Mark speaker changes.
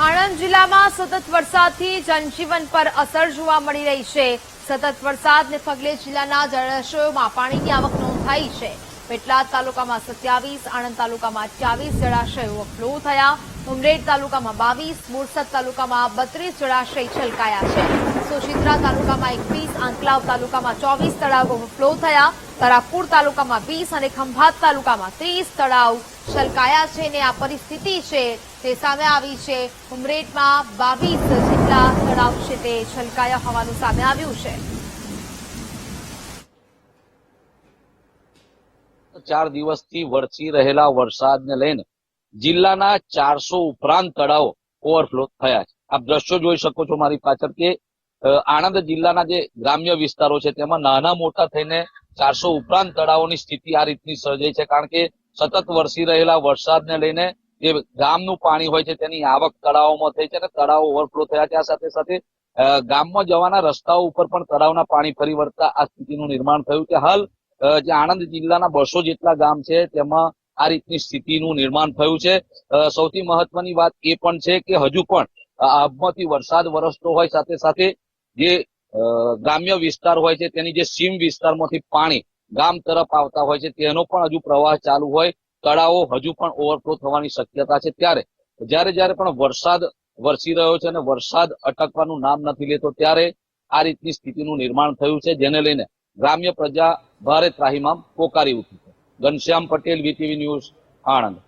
Speaker 1: આણંદ જિલ્લામાં સતત વરસાદથી જનજીવન પર અસર જોવા મળી રહી છે. સતત વરસાદને પગલે જિલ્લાના જળાશયોમાં પાણીની આવક નોંધાઈ છે. પેટલાદ તાલુકામાં સત્યાવીસ, આણંદ તાલુકામાં ચાવીસ જળાશયો ફ્લો થયા. ઉમરેડ તાલુકામાં બાવીસ, બોરસદ તાલુકામાં બત્રીસ જળાશય છલકાયા છે. સોશિત્રા તાલુકામાં એકવીસ, આંકલાવ તાલુકામાં ચોવીસ તળાવો ફ્લો થયા. તરાપુર તાલુકામાં વીસ અને ખંભાત તાલુકામાં ત્રીસ તળાવ છલકાયા છે અને આ પરિસ્થિતિ છે તે સામે આવી છે. ઉમરેઠમાં બાવીસ જેટલા તળાવ છે તે છલકાયા હોવાનું સામે આવ્યું છે.
Speaker 2: ચાર દિવસથી વરસી રહેલા વરસાદને લઈને જિલ્લાના ચારસો ઉપરાંત તળાવો ઓવરફ્લો થયા છે. આપ દ્રશ્યો જોઈ શકો છો મારી પાછળ કે આણંદ જિલ્લાના જે ગ્રામ્ય વિસ્તારો છે તેમાં નાના મોટા થઈને ચારસો ઉપરાંત તળાવોની સ્થિતિ આ રીતની સર્જાઈ છે કારણ કે સતત વરસી રહેલા વરસાદને લઈને જે ગામનું પાણી હોય છે તેની આવક તળાવોમાં થઈ છે અને તળાવો ઓવરફ્લો થયા છે. આ સાથે સાથે ગામમાં જવાના રસ્તાઓ ઉપર પણ તળાવના પાણી ફરી વળતા આ સ્થિતિનું નિર્માણ થયું છે. હાલ જે આણંદ જિલ્લાના બસો જેટલા ગામ છે તેમાં આ રીતની સ્થિતિનું નિર્માણ થયું છે. સૌથી મહત્વની વાત એ પણ છે કે હજુ પણ આબમાંથી વરસાદ વરસતો હોય સાથે સાથે જે ગ્રામ્ય વિસ્તાર હોય છે, તેની જે સીમ વિસ્તારમાંથી પાણી ગામ તરફ આવતા હોય છે, તેનો પણ હજુ પ્રવાહ ચાલુ હોય. તળાવો હજુ પણ ઓવરફ્લો થવાની શક્યતા છે. ત્યારે જ્યારે જ્યારે પણ વરસાદ વરસી રહ્યો છે અને વરસાદ અટકવાનું નામ નથી લેતો, ત્યારે આ રીતની સ્થિતિનું નિર્માણ થયું છે, જેને લઈને ગ્રામ્ય પ્રજા ભારે ત્રાહીમામ પોકારી ઉઠી. Ghanshyam Patel VTV news Anand.